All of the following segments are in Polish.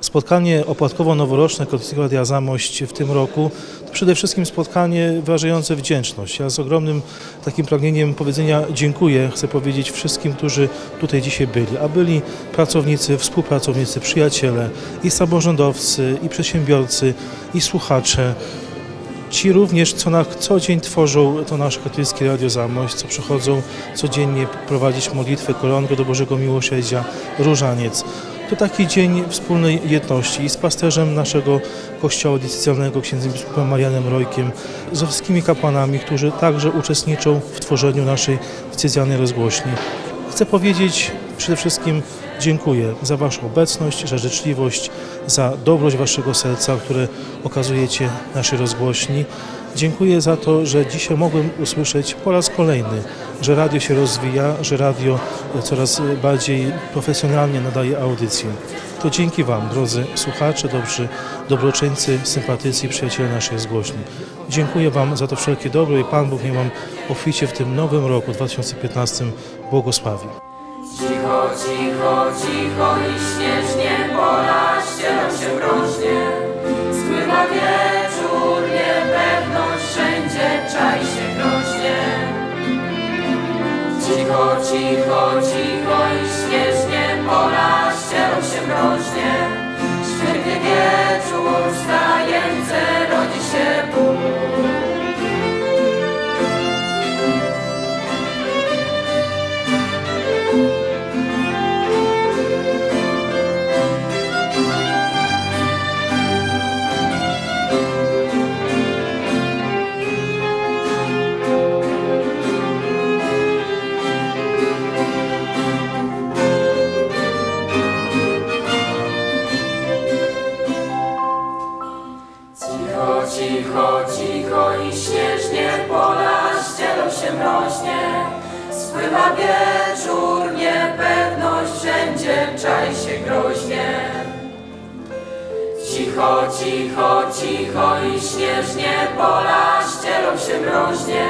Spotkanie opłatkowo-noworoczne Kotowskiego Radia Zamość w tym roku to przede wszystkim spotkanie wyrażające wdzięczność. Ja z ogromnym takim pragnieniem powiedzenia dziękuję chcę powiedzieć wszystkim, którzy tutaj dzisiaj byli, a byli pracownicy, współpracownicy, przyjaciele, i samorządowcy, i przedsiębiorcy, i słuchacze. Ci również, co na co dzień tworzą to nasze katolickie Radio Zamość, co przychodzą codziennie prowadzić modlitwę, koronkę do Bożego Miłosierdzia, różaniec. To taki dzień wspólnej jedności i z pasterzem naszego kościoła diecezjalnego, księdzem biskupem Marianem Rojkiem, ze wszystkimi kapłanami, którzy także uczestniczą w tworzeniu naszej diecezjalnej rozgłośni. Chcę powiedzieć przede wszystkim dziękuję za Waszą obecność, za życzliwość, za dobroć Waszego serca, które okazujecie naszej rozgłośni. Dziękuję za to, że dzisiaj mogłem usłyszeć po raz kolejny, że radio się rozwija, że radio coraz bardziej profesjonalnie nadaje audycje. To dzięki Wam, drodzy słuchacze, dobrzy dobroczyńcy, sympatycy przyjaciele naszej zgłośni. Dziękuję Wam za to wszelkie dobro i Pan Bóg niech Wam obficie w tym nowym roku 2015 błogosławi. Cicho, cicho, cicho i śnieżnie pola ścielą się mroźnie. Spływa wieczór, niepewność wszędzie czai się groźnie. Cicho, cicho, cicho i śnieżnie pola ścielą się mroźnie. Święty wieczór Spływa wieczór, niepewność wszędzie czai się groźnie. Cicho, cicho, cicho i śnieżnie pola ścielą się mroźnie.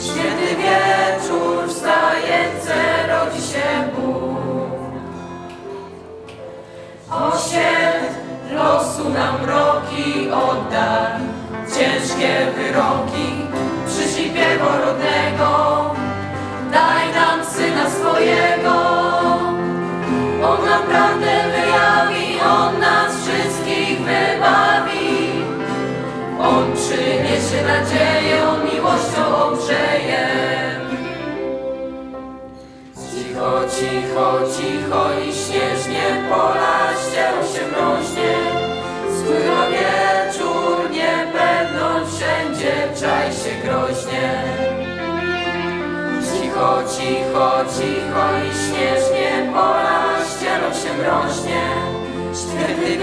Święty wieczór wstający rodzi się Bóg. Osiem losu nam mroki odda, ciężkie wyroki, Cicho, cicho, i śnieżnie pola ścielą się mroźnie. Spływa wieczór, niepewność wszędzie czai się groźnie. Cicho, cicho, cicho i śnieżnie pola ścielą się mroźnie. Rodzi